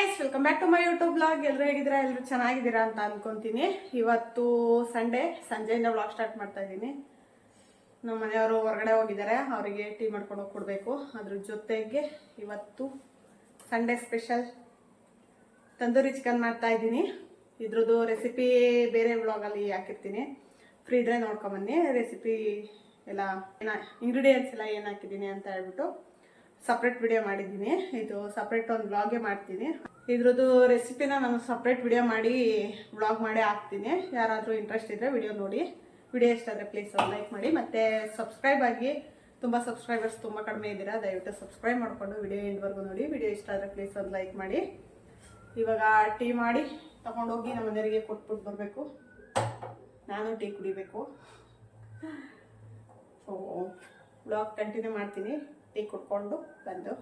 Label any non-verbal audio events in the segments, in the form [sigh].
Guys welcome back to my YouTube blog ಎಲ್ಲರೂ ಹೇಗಿದ್ದೀರಾ? ಎಲ್ಲರೂ ಚೆನ್ನಾಗಿದ್ದೀರಾ ಅಂತ ಅನ್ಕೊಂತೀನಿ. ಇವತ್ತು ಸಂಡೇ ಸಂಜೆಯಿಂದ ಬ್ಲಾಗ್ ಸ್ಟಾರ್ಟ್ ಮಾಡ್ತಾ ಇದ್ದೀನಿ. ನಮ್ಮ ಮನೆಯವರು ಹೊರಗಡೆ ಹೋಗಿದ್ದಾರೆ. ಅವರಿಗೆ ಟೀ ಮಾಡ್ಕೊಂಡು ಹೋಗಿ ಕೊಡಬೇಕು. ಅದ್ರ ಜೊತೆಗೆ ಇವತ್ತು ಸಂಡೇ ಸ್ಪೆಷಲ್ ತಂದೂರಿ ಚಿಕನ್ ಮಾಡ್ತಾ ಇದ್ದೀನಿ. ಇದ್ರದ್ದು ರೆಸಿಪಿ ಬೇರೆ ಬ್ಲಾಗಲ್ಲಿ ಹಾಕಿರ್ತೀನಿ. ಫ್ರೀ ಇದ್ರೆ ನೋಡ್ಕೊಂಬನ್ನಿ ರೆಸಿಪಿ ಎಲ್ಲ ಏನ ಇಂಗ್ರೀಡಿಯೆಂಟ್ಸ್ ಎಲ್ಲ ಏನು ಹಾಕಿದ್ದೀನಿ ಅಂತ ಹೇಳ್ಬಿಟ್ಟು. ಸಪ್ರೇಟ್ ವಿಡಿಯೋ ಮಾಡಿದ್ದೀನಿ. ಇದು ಸಪ್ರೇಟ್ ಒಂದು ವ್ಲಾಗೇ ಮಾಡ್ತೀನಿ. ಇದ್ರದ್ದು ರೆಸಿಪಿನ ನಾನು ಸಪ್ರೇಟ್ ವಿಡಿಯೋ ಮಾಡಿ ವ್ಲಾಗ್ ಮಾಡಿ ಹಾಕ್ತೀನಿ. ಯಾರಾದರೂ ಇಂಟ್ರೆಸ್ಟ್ ಇದ್ದರೆ ವಿಡಿಯೋ ನೋಡಿ. ವಿಡಿಯೋ ಇಷ್ಟ ಆದರೆ ಪ್ಲೀಸ್ ಒಂದು ಲೈಕ್ ಮಾಡಿ. ಮತ್ತು ಸಬ್ಸ್ಕ್ರೈಬ್ ಆಗಿ, ತುಂಬ ಸಬ್ಸ್ಕ್ರೈಬರ್ಸ್ ತುಂಬ ಕಡಿಮೆ ಇದ್ದೀರಾ, ದಯವಿಟ್ಟು ಸಬ್ಸ್ಕ್ರೈಬ್ ಮಾಡಿಕೊಂಡು ವಿಡಿಯೋ ಎಂಡ್ವರೆಗೂ ನೋಡಿ. ವಿಡಿಯೋ ಇಷ್ಟ ಆದರೆ ಪ್ಲೀಸ್ ಒಂದು ಲೈಕ್ ಮಾಡಿ. ಇವಾಗ ಟೀ ಮಾಡಿ, ತಗೊಂಡೋಗಿ ನಮ್ಮ ಮನೆಯವರಿಗೆ ಕೊಟ್ಬಿಟ್ಟು ಬರಬೇಕು. ನಾನು ಟೀ ಕುಡಿಬೇಕು. ಸೊ ಬ್ಲಾಗ್ ಕಂಟಿನ್ಯೂ ಮಾಡ್ತೀನಿ. ಟೀ ಕುಡ್ಕೊಂಡು ಬಂದು.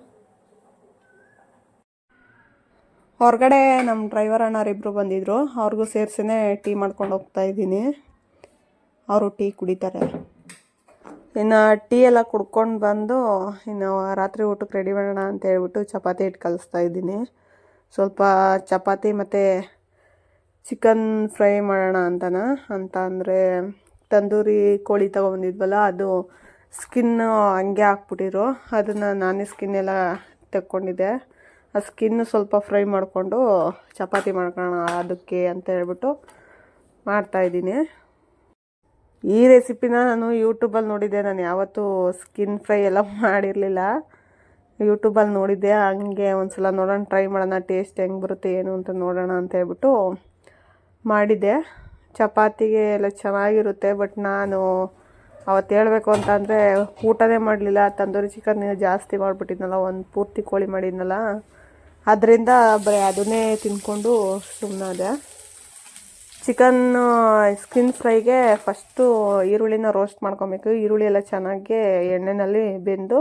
ಹೊರಗಡೆ ನಮ್ಮ ಡ್ರೈವರ್ ಅಣ್ಣರಿಬ್ಬರು ಬಂದಿದ್ರು. ಅವ್ರಿಗೂ ಸೇರಿಸಿನೇ ಟೀ ಮಾಡ್ಕೊಂಡು ಹೋಗ್ತಾ ಇದ್ದೀನಿ. ಅವರು ಟೀ ಕುಡಿತಾರೆ. ಇನ್ನು ಟೀ ಎಲ್ಲ ಕುಡ್ಕೊಂಡು ಬಂದು ಇನ್ನು ರಾತ್ರಿ ಊಟಕ್ಕೆ ರೆಡಿ ಮಾಡೋಣ ಅಂತ ಹೇಳ್ಬಿಟ್ಟು ಚಪಾತಿ ಹಿಟ್ಟು ಕಲಿಸ್ತಾ ಇದ್ದೀನಿ. ಸ್ವಲ್ಪ ಚಪಾತಿ ಮತ್ತು ಚಿಕನ್ ಫ್ರೈ ಮಾಡೋಣ ಅಂತನ. ಅಂತ ಅಂದರೆ ತಂದೂರಿ ಕೋಳಿ ತೊಗೊಂಬಂದಿದ್ವಲ್ಲ ಅದು ಸ್ಕಿನ್ನು ಹಂಗೆ ಹಾಕ್ಬಿಟ್ಟಿರು. ಅದನ್ನು ನಾನೇ ಸ್ಕಿನ್ ಎಲ್ಲ ತೆಕ್ಕೊಂಡಿದ್ದೆ. ಆ ಸ್ಕಿನ್ನು ಸ್ವಲ್ಪ ಫ್ರೈ ಮಾಡಿಕೊಂಡು ಚಪಾತಿ ಮಾಡ್ಕೊಳ್ಳೋಣ ಅದಕ್ಕೆ ಅಂತ ಹೇಳ್ಬಿಟ್ಟು ಮಾಡ್ತಾಯಿದ್ದೀನಿ ಈ ರೆಸಿಪಿನ ನಾನು ಯೂಟ್ಯೂಬಲ್ಲಿ ನೋಡಿದ್ದೆ. ನಾನು ಯಾವತ್ತೂ ಸ್ಕಿನ್ ಫ್ರೈ ಎಲ್ಲ [laughs] ಮಾಡಿರಲಿಲ್ಲ. ಯೂಟ್ಯೂಬಲ್ಲಿ ನೋಡಿದ್ದೆ. ಹಂಗೆ ಒಂದು ಸಲ ನೋಡೋಣ ಟ್ರೈ ಮಾಡೋಣ ಟೇಸ್ಟ್ ಹೆಂಗೆ ಬರುತ್ತೆ, ಏನು ಅಂತ ನೋಡೋಣ ಅಂತ ಹೇಳ್ಬಿಟ್ಟು ಮಾಡಿದ್ದೆ. ಚಪಾತಿಗೆ ಎಲ್ಲ ಚೆನ್ನಾಗಿರುತ್ತೆ ಬಟ್ ನಾನು ಅವತ್ತು ಹೇಳಬೇಕು ಅಂತ ಅಂದರೆ ಊಟನೇ ಮಾಡಲಿಲ್ಲ, ತಂದೂರಿ ಚಿಕನ್ ಜಾಸ್ತಿ ಮಾಡಿಬಿಟ್ಟಿದ್ನಲ್ಲ, ಒಂದು ಪೂರ್ತಿ ಕೋಳಿ ಮಾಡಿದ್ನಲ್ಲ. ಅದರಿಂದ ಬರೀ ಅದನ್ನೇ ತಿಂದ್ಕೊಂಡು ಸುಮ್ಮನಾದೆ ಚಿಕನ್ ಸ್ಕಿನ್ ಫ್ರೈಗೆ ಫಸ್ಟು ಈರುಳ್ಳಿನ ರೋಸ್ಟ್ ಮಾಡ್ಕೊಬೇಕು. ಈರುಳ್ಳಿ ಎಲ್ಲ ಚೆನ್ನಾಗಿ ಎಣ್ಣೆಯಲ್ಲಿ ಬೆಂದು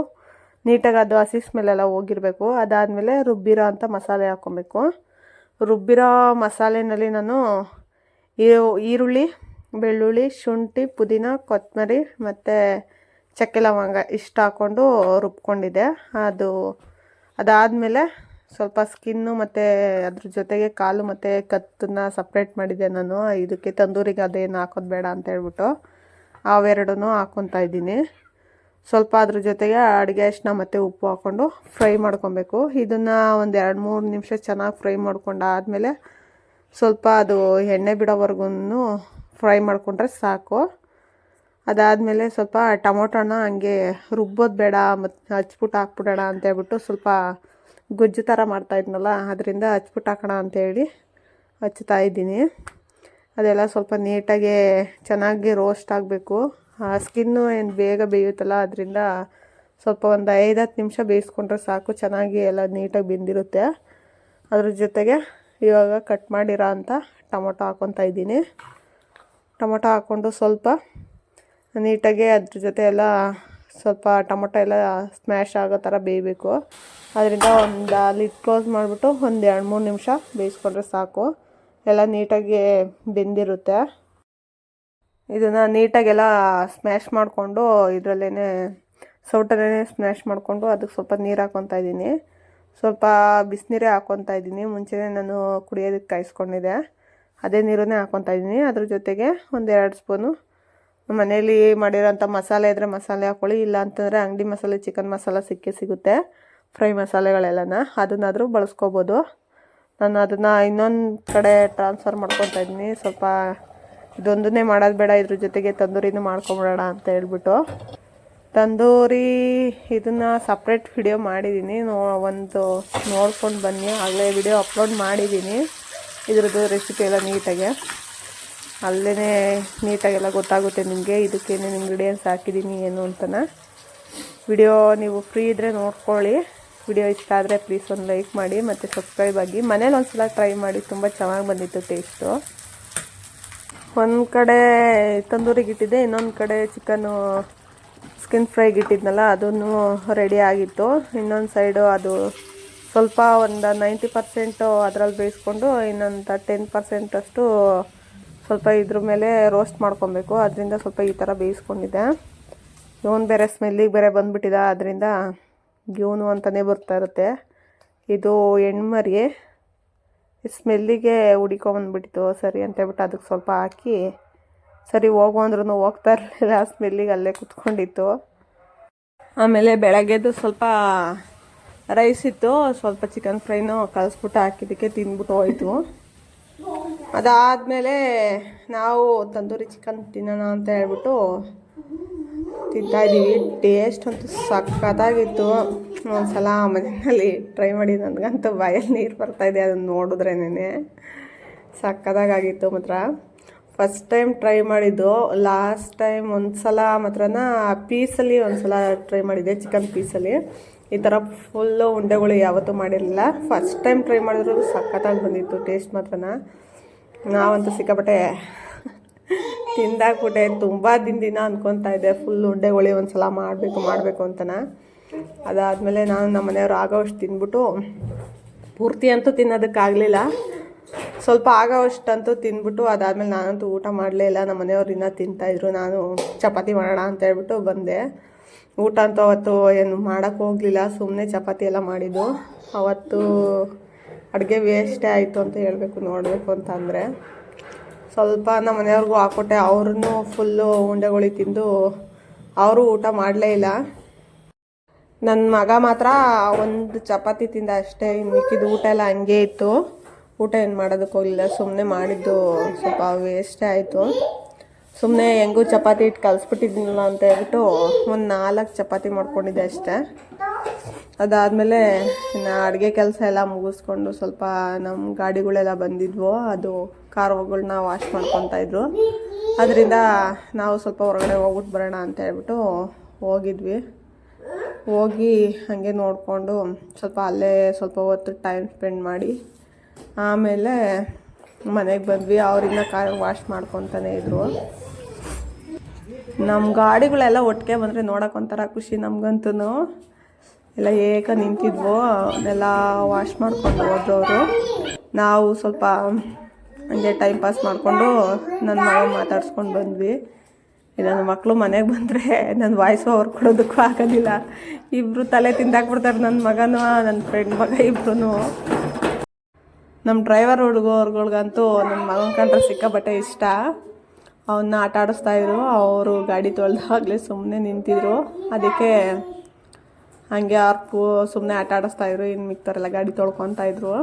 ನೀಟಾಗಿ ಅದು ಹಸಿ ಸ್ಮೆಲ್ಲೆಲ್ಲ ಹೋಗಿರಬೇಕು. ಅದಾದಮೇಲೆ ರುಬ್ಬಿರೋ ಅಂತ ಮಸಾಲೆ ಹಾಕ್ಕೊಬೇಕು ರುಬ್ಬಿರೋ ಮಸಾಲೆಯಲ್ಲಿ ನಾನು ಈರುಳ್ಳಿ ಬೆಳ್ಳುಳ್ಳಿ, ಶುಂಠಿ, ಪುದೀನ, ಕೊತ್ತಂಬರಿ ಮತ್ತು ಚಕ್ಕೆ ಲವಂಗ ಇಷ್ಟು ಹಾಕ್ಕೊಂಡು ರುಬ್ಕೊಂಡಿದ್ದೆ. ಅದು ಅದಾದಮೇಲೆ ಸ್ವಲ್ಪ ಸ್ಕಿನ್ನು ಮತ್ತು ಅದ್ರ ಜೊತೆಗೆ ಕಾಲು ಮತ್ತು ಕತ್ತನ್ನ ಸಪ್ರೇಟ್ ಮಾಡಿದ್ದೆ ನಾನು. ಇದಕ್ಕೆ ತಂದೂರಿಗೆ ಅದೇನು ಹಾಕೋದು ಬೇಡ ಅಂತ ಹೇಳ್ಬಿಟ್ಟು ಅವೆರಡೂ ಹಾಕೊತಾ ಇದ್ದೀನಿ. ಸ್ವಲ್ಪ ಅದ್ರ ಜೊತೆಗೆ ಅಡುಗೆ ಅಷ್ಟನ್ನ ಮತ್ತು ಉಪ್ಪು ಹಾಕ್ಕೊಂಡು ಫ್ರೈ ಮಾಡ್ಕೊಬೇಕು. ಇದನ್ನು ಒಂದು ಎರಡು ಮೂರು ನಿಮಿಷ ಚೆನ್ನಾಗಿ ಫ್ರೈ ಮಾಡ್ಕೊಂಡಾದಮೇಲೆ ಸ್ವಲ್ಪ ಅದು ಎಣ್ಣೆ ಬಿಡೋವರೆಗೂ ಫ್ರೈ ಮಾಡಿಕೊಂಡ್ರೆ ಸಾಕು. ಅದಾದಮೇಲೆ ಸ್ವಲ್ಪ ಟೊಮೊಟೊನ ಹಂಗೆ ರುಬ್ಬೋದು ಬೇಡ ಮತ್ತು ಹಚ್ಬಿಟ್ಟು ಹಾಕ್ಬಿಡೋಣ ಅಂತೇಳ್ಬಿಟ್ಟು ಸ್ವಲ್ಪ ಗೊಜ್ಜು ಥರ ಮಾಡ್ತಾಯಿದ್ನಲ್ಲ ಅದರಿಂದ ಹಚ್ಬಿಟ್ಟು ಹಾಕೋಣ ಅಂತೇಳಿ ಹಚ್ತಾ ಇದ್ದೀನಿ. ಅದೆಲ್ಲ ಸ್ವಲ್ಪ ನೀಟಾಗಿ ಚೆನ್ನಾಗಿ ರೋಸ್ಟ್ ಆಗಬೇಕು. ಸ್ಕಿನ್ನು ಏನು ಬೇಗ ಬೇಯುತ್ತಲ್ಲ, ಅದರಿಂದ ಸ್ವಲ್ಪ ಒಂದು ಐದು ಹತ್ತು ನಿಮಿಷ ಬೇಯಿಸ್ಕೊಂಡ್ರೆ ಸಾಕು, ಚೆನ್ನಾಗಿ ಎಲ್ಲ ನೀಟಾಗಿ ಬೆಂದಿರುತ್ತೆ. ಅದ್ರ ಜೊತೆಗೆ ಇವಾಗ ಕಟ್ ಮಾಡಿರೋ ಅಂಥ ಟೊಮೊಟೊ ಹಾಕ್ಕೊತಾ ಇದ್ದೀನಿ. ಟೊಮೊಟೊ ಹಾಕ್ಕೊಂಡು ಸ್ವಲ್ಪ ನೀಟಾಗಿ ಅದ್ರ ಜೊತೆ ಎಲ್ಲ ಸ್ವಲ್ಪ ಟೊಮೊಟೊ ಎಲ್ಲ ಸ್ಮ್ಯಾಶ್ ಆಗೋ ಥರ ಬೇಯಬೇಕು. ಅದರಿಂದ ಒಂದು ಲಿಡ್ ಕ್ಲೋಸ್ ಮಾಡಿಬಿಟ್ಟು ಒಂದು ಎರಡು ಮೂರು ನಿಮಿಷ ಬೇಯಿಸ್ಕೊಂಡ್ರೆ ಸಾಕು. ಎಲ್ಲ ನೀಟಾಗಿ ಬೆಂದಿರುತ್ತೆ. ಇದನ್ನು ನೀಟಾಗೆಲ್ಲ ಸ್ಮ್ಯಾಶ್ ಮಾಡಿಕೊಂಡು ಇದರಲ್ಲೇ ಸೌಟಲ್ಲೇ ಸ್ಮ್ಯಾಶ್ ಮಾಡಿಕೊಂಡು ಅದಕ್ಕೆ ಸ್ವಲ್ಪ ನೀರು ಹಾಕ್ಕೊತಾ ಇದ್ದೀನಿ. ಸ್ವಲ್ಪ ಬಿಸಿನೀರೇ ಹಾಕ್ಕೊತಾ ಇದ್ದೀನಿ. ಮುಂಚೆನೇ ನಾನು ಕುಡಿಯೋದಕ್ಕೆ ಕಾಯಿಸ್ಕೊಂಡಿದ್ದೆ. ಅದೇ ನೀರನ್ನೇ ಹಾಕ್ಕೊತಾ ಇದ್ದೀನಿ ಅದ್ರ ಜೊತೆಗೆ ಒಂದು ಎರಡು ಸ್ಪೂನು ಮನೇಲಿ ಮಾಡಿರೋಂಥ ಮಸಾಲೆ ಇದ್ದರೆ ಮಸಾಲೆ ಹಾಕ್ಕೊಳ್ಳಿ ಇಲ್ಲ ಅಂತಂದರೆ ಅಂಗಡಿ ಮಸಾಲೆ, ಚಿಕನ್ ಮಸಾಲ ಸಿಕ್ಕೇ ಸಿಗುತ್ತೆ. ಫ್ರೈ ಮಸಾಲೆಗಳೆಲ್ಲನ ಅದನ್ನಾದರೂ ಬಳಸ್ಕೋಬೋದು. ನಾನು ಅದನ್ನು ಇನ್ನೊಂದು ಕಡೆ ಟ್ರಾನ್ಸ್ಫರ್ ಮಾಡ್ಕೊತಾ ಇದ್ದೀನಿ ಸ್ವಲ್ಪ ಇದೊಂದನ್ನೇ ಮಾಡೋದು ಬೇಡ, ಇದ್ರ ಜೊತೆಗೆ ತಂದೂರಿನೂ ಮಾಡ್ಕೊಂಬಿಡೋಣ ಅಂತ ಹೇಳ್ಬಿಟ್ಟು. ತಂದೂರಿ ಇದನ್ನು ಸಪ್ರೇಟ್ ವಿಡಿಯೋ ಮಾಡಿದ್ದೀನಿ ನೋ, ಒಂದು ನೋಡ್ಕೊಂಡು ಬನ್ನಿ. ಆಗಲೇ ವಿಡಿಯೋ ಅಪ್ಲೋಡ್ ಮಾಡಿದ್ದೀನಿ ಇದ್ರದ್ದು ರೆಸಿಪಿ ಎಲ್ಲ ನೀಟಾಗೆ. ಅಲ್ಲೇ ನೀಟಾಗೆಲ್ಲ ಗೊತ್ತಾಗುತ್ತೆ ನಿಮಗೆ ಇದಕ್ಕೇನೇನು ಇಂಗ್ರೀಡಿಯೆಂಟ್ಸ್ ಹಾಕಿದ್ದೀನಿ ಏನು ಅಂತನ. ವಿಡಿಯೋ ನೀವು ಫ್ರೀ ಇದ್ದರೆ ನೋಡ್ಕೊಳ್ಳಿ. ವಿಡಿಯೋ ಇಷ್ಟ ಆದರೆ ಪ್ಲೀಸ್ ಒಂದು ಲೈಕ್ ಮಾಡಿ, ಮತ್ತು ಸಬ್ಸ್ಕ್ರೈಬ್ ಆಗಿ. ಮನೇಲಿ ಒಂದು ಸಲ ಟ್ರೈ ಮಾಡಿ, ತುಂಬ ಚೆನ್ನಾಗಿ ಬಂದಿತ್ತು ಟೇಸ್ಟು ಒಂದು ಕಡೆ ತಂದೂರಿಗೆ ಇಟ್ಟಿದ್ದೆ, ಇನ್ನೊಂದು ಕಡೆ ಚಿಕನ್ನು ಸ್ಕಿನ್ ಫ್ರೈಗೆ ಇಟ್ಟಿದ್ನಲ್ಲ, ಅದನ್ನು ರೆಡಿ ಆಗಿತ್ತು. ಇನ್ನೊಂದು ಸೈಡು ಅದು ಸ್ವಲ್ಪ ಒಂದು ನೈಂಟಿ ಪರ್ಸೆಂಟು ಅದರಲ್ಲಿ ಬೇಯಿಸ್ಕೊಂಡು ಇನ್ನೊಂದು ಟೆನ್ ಪರ್ಸೆಂಟಷ್ಟು ಸ್ವಲ್ಪ ಇದ್ರ ಮೇಲೆ ರೋಸ್ಟ್ ಮಾಡ್ಕೊಬೇಕು. ಅದರಿಂದ ಸ್ವಲ್ಪ ಈ ಥರ ಬೇಯಿಸ್ಕೊಂಡಿದ್ದೆ. ಇವನು ಬೇರೆ ಸ್ಮೆಲ್ಲಿಗೆ ಬೇರೆ ಬಂದುಬಿಟ್ಟಿದೆ. ಅದರಿಂದ ಇವನು ಅಂತಲೇ ಬರ್ತಾ ಇರುತ್ತೆ. ಇದು ಹೆಣ್ಮರಿ ಸ್ಮೆಲ್ಲಿಗೆ ಹುಡಿಕೊಂಬಂದ್ಬಿಟ್ಟಿತ್ತು ಸರಿ ಅಂತ ಹೇಳ್ಬಿಟ್ಟು ಅದಕ್ಕೆ ಸ್ವಲ್ಪ ಹಾಕಿ ಸರಿ ಹೋಗು ಅಂದ್ರೂ ಹೋಗ್ತಾ ಇರಲಿಲ್ಲ. ಸ್ಮೆಲ್ಲಿಗೆ ಅಲ್ಲೇ ಕುತ್ಕೊಂಡಿತ್ತು. ಆಮೇಲೆ ಬೆಳಗ್ಗೆದು ಸ್ವಲ್ಪ ರೈಸ್ ಇತ್ತು, ಸ್ವಲ್ಪ ಚಿಕನ್ ಫ್ರೈನು ಕಲಿಸ್ಬಿಟ್ಟು ಹಾಕಿದ್ದಕ್ಕೆ ತಿಂದ್ಬಿಟ್ಟು ಹೋಯ್ತು. ಅದಾದಮೇಲೆ ನಾವು ತಂದೂರಿ ಚಿಕನ್ ತಿನ್ನೋಣ ಅಂತ ಹೇಳ್ಬಿಟ್ಟು ತಿಂತಾಯಿದ್ದೀವಿ ಟೇಸ್ಟ್ ಅಂತೂ ಸಖತ್ತಾಗಿತ್ತು. ಒಂದ್ಸಲ ಮನೆಯಲ್ಲಿ ಟ್ರೈ ಮಾಡಿ ನನಗಂತೂ ಬಾಯಲ್ಲಿ ನೀರು ಬರ್ತಾಯಿದೆ ಅದನ್ನು ನೆನೆ ಸಖತ್ತಾಗಿತ್ತು ಮಾತ್ರ. ಫಸ್ಟ್ ಟೈಮ್ ಟ್ರೈ ಮಾಡಿದ್ದು ಲಾಸ್ಟ್ ಟೈಮ್ ಒಂದು ಸಲ ಮಾತ್ರನ ಪೀಸಲ್ಲಿ ಒಂದು ಸಲ ಟ್ರೈ ಮಾಡಿದ್ದೆ ಚಿಕನ್ ಪೀಸಲ್ಲಿ ಈ ಥರ ಫುಲ್ಲು ಉಂಡೆಗಳು ಯಾವತ್ತೂ ಮಾಡಿರಲಿಲ್ಲ. ಫಸ್ಟ್ ಟೈಮ್ ಟ್ರೈ ಮಾಡಿದ್ರು ಸಖತ್ತಾಗಿ ಬಂದಿತ್ತು ಟೇಸ್ಟ್ ಮಾತ್ರನ. ನಾವಂತೂ ಸಿಕ್ಕಾಪಟ್ಟೆ ತಿಂದಾಕ್ಬಿಟ್ಟೆ, ತುಂಬ ದಿನ ಅಂದ್ಕೊತಾ ಇದ್ದೆ ಫುಲ್ ಉಂಡೆಗಳು ಒಂದು ಸಲ ಮಾಡಬೇಕು ಮಾಡಬೇಕು ಅಂತನ. ಅದಾದಮೇಲೆ ನಾನು ನಮ್ಮ ಮನೆಯವ್ರು ಆಗೋವಷ್ಟು ತಿಂದ್ಬಿಟ್ಟು ಪೂರ್ತಿ ಅಂತೂ ತಿನ್ನೋದಕ್ಕಾಗಲಿಲ್ಲ. ಸ್ವಲ್ಪ ಆಗೋವಷ್ಟಂತೂ ತಿಂದ್ಬಿಟ್ಟು ಅದಾದಮೇಲೆ ನಾನಂತೂ ಊಟ ಮಾಡಲೇ ಇಲ್ಲ. ನಮ್ಮ ಮನೆಯವ್ರು ಇನ್ನೂ ತಿಂತಾಯಿದ್ರು ನಾನು ಚಪಾತಿ ಮಾಡೋಣ ಅಂತ ಹೇಳ್ಬಿಟ್ಟು ಬಂದೆ. ಊಟ ಅಂತೂ ಅವತ್ತು ಏನು ಮಾಡೋಕ್ಕೆ ಹೋಗಲಿಲ್ಲ. ಸುಮ್ಮನೆ ಚಪಾತಿ ಎಲ್ಲ ಮಾಡಿದ್ದು. ಅವತ್ತು ಅಡುಗೆ ವೇಸ್ಟೇ ಆಯಿತು ಅಂತ ಹೇಳಬೇಕು, ನೋಡಬೇಕು ಅಂತಂದರೆ. ಸ್ವಲ್ಪ ನಮ್ಮ ಮನೆಯವ್ರಿಗೂ ಹಾಕ್ಕೊಟ್ಟೆ. ಅವ್ರೂ ಫುಲ್ಲು ಉಂಡೆಗಳಿಗೆ ತಿಂದು ಅವರು ಊಟ ಮಾಡಲೇ ಇಲ್ಲ. ನನ್ನ ಮಗ ಮಾತ್ರ ಒಂದು ಚಪಾತಿ ತಿಂದ ಅಷ್ಟೇ. ಮಿಕ್ಕಿದ ಊಟ ಎಲ್ಲ ಹಂಗೆ ಇತ್ತು. ಊಟ ಏನು ಮಾಡೋದಕ್ಕೆ ಹೋಗಲಿಲ್ಲ. ಸುಮ್ಮನೆ ಮಾಡಿದ್ದು ಸ್ವಲ್ಪ ವೇಸ್ಟೇ ಆಯಿತು. ಸುಮ್ಮನೆ ಹೆಂಗೂ ಚಪಾತಿ ಇಟ್ಟು ಕಲಿಸ್ಬಿಟ್ಟಿದ್ದೀನಲ್ಲ ಅಂತ ಹೇಳ್ಬಿಟ್ಟು ಒಂದು ನಾಲ್ಕು ಚಪಾತಿ ಮಾಡ್ಕೊಂಡಿದ್ದೆ ಅಷ್ಟೇ. ಅದಾದಮೇಲೆ ಇನ್ನು ಅಡುಗೆ ಕೆಲಸ ಎಲ್ಲ ಮುಗಿಸ್ಕೊಂಡು ಸ್ವಲ್ಪ ನಮ್ಮ ಗಾಡಿಗಳೆಲ್ಲ ಬಂದಿದ್ವು. ಅದು ಕಾರ್ಗಳನ್ನ ವಾಶ್ ಮಾಡ್ಕೊತಾಯಿದ್ರು ಅದರಿಂದ ನಾವು ಸ್ವಲ್ಪ ಹೊರಗಡೆ ಹೋಗ್ಬಿಟ್ಟು ಬರೋಣ ಅಂತ ಹೇಳ್ಬಿಟ್ಟು ಹೋಗಿದ್ವಿ. ಹೋಗಿ ಹಾಗೆ ನೋಡಿಕೊಂಡು ಸ್ವಲ್ಪ ಅಲ್ಲೇ ಸ್ವಲ್ಪ ಹೊತ್ತು ಟೈಮ್ ಸ್ಪೆಂಡ್ ಮಾಡಿ ಆಮೇಲೆ ಮನೆಗೆ ಬಂದ್ವಿ. ಅವರಿಂದ ಕಾರ್ ವಾಶ್ ಮಾಡ್ಕೊತಾನೆ ಇದ್ರು. ನಮ್ಮ ಗಾಡಿಗಳೆಲ್ಲ ಒಟ್ಟಿಗೆ ಬಂದರೆ ನೋಡೋಕೆ ಒಂಥರ ಖುಷಿ ನಮಗಂತೂ ಎಲ್ಲ ಏಕ ನಿಂತಿದ್ವು. ಅದೆಲ್ಲ ವಾಶ್ ಮಾಡಿಕೊಂಡು ಹೋದ್ರು ಅವರು ನಾವು ಸ್ವಲ್ಪ ಹಂಗೆ ಟೈಮ್ ಪಾಸ್ ಮಾಡಿಕೊಂಡು ನನ್ನ ಮಗ ಮಾತಾಡ್ಸ್ಕೊಂಡು ಬಂದ್ವಿ. ನನ್ನ ಮಕ್ಕಳು ಮನೆಗೆ ಬಂದರೆ ನನ್ನ ವಾಯ್ಸು ಅವ್ರು ಕೊಡೋದಕ್ಕೂ ಆಗೋದಿಲ್ಲ. ಇಬ್ಬರು ತಲೆ ತಿಂದಾಕ್ಬಿಡ್ತಾರೆ ನನ್ನ ಮಗನೂ ನನ್ನ ಫ್ರೆಂಡ್ ಮಗ ಇಬ್ರು ನಮ್ಮ ಡ್ರೈವರ್ ಹುಡುಗರುಗಳ್ಗಂತೂ ನನ್ನ ಮಗನ ಕಂಡ್ರೆ ಸಿಕ್ಕಾಪಟ್ಟೆ ಇಷ್ಟ. ಅವನ್ನ ಆಟ ಆಡಿಸ್ತಾ ಇದ್ರು, ಅವರು ಗಾಡಿ ತೊಳೆದಾಗಲೇ ಸುಮ್ಮನೆ ನಿಂತಿದ್ರು. ಅದಕ್ಕೆ ಹಾಗೆ ಅವ್ರು ಸುಮ್ಮನೆ ಆಟ ಆಡಿಸ್ತಾ ಇದ್ರು ಇನ್ನು ಮಿಕ್ತಾರೆಲ್ಲ ಗಾಡಿ ತೊಳ್ಕೊತ ಇದ್ರು.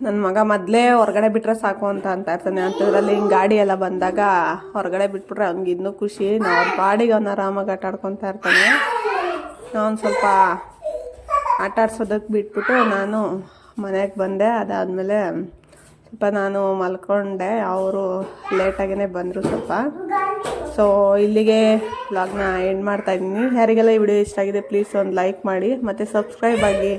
ನನ್ನ ಮಗ ಮೊದಲೇ ಹೊರಗಡೆ ಬಿಟ್ಟರೆ ಸಾಕು ಅಂತ ಅಂತ ಇರ್ತಾನೆ. ಅಂಥದ್ರಲ್ಲಿ ಹಿಂಗೆ ಗಾಡಿ ಎಲ್ಲ ಬಂದಾಗ ಹೊರಗಡೆ ಬಿಟ್ಬಿಟ್ರೆ ಅವ್ನಿಗೆ ಇನ್ನೂ ಖುಷಿ. ನಾವು ಅವ್ರ ಬಾಡಿಗೆ ಅವ್ನ ಆರಾಮಾಗಿ ಆಟ ಆಡ್ಕೊತಾ ಇರ್ತಾನೆ. ನಾನು ಸ್ವಲ್ಪ ಆಟ ಆಡ್ಸೋದಕ್ಕೆ ಬಿಟ್ಬಿಟ್ಟು ನಾನು ಮನೆಗೆ ಬಂದೆ. ಅದಾದಮೇಲೆ ಸ್ವಲ್ಪ ನಾನು ಮಲ್ಕೊಂಡೆ. ಅವರು ಲೇಟಾಗೇ ಬಂದರು ಸ್ವಲ್ಪ. ಸೊ ಇಲ್ಲಿಗೆ ವ್ಲಾಗ್ನ ಎಂಡ್ ಮಾಡ್ತಾಯಿದ್ದೀನಿ ಯಾರಿಗೆಲ್ಲ ಈ ವಿಡಿಯೋ ಇಷ್ಟ ಆಗಿದೆ ಪ್ಲೀಸ್ ಒಂದು ಲೈಕ್ ಮಾಡಿ. ಮತ್ತು ಸಬ್ಸ್ಕ್ರೈಬ್ ಆಗಿ.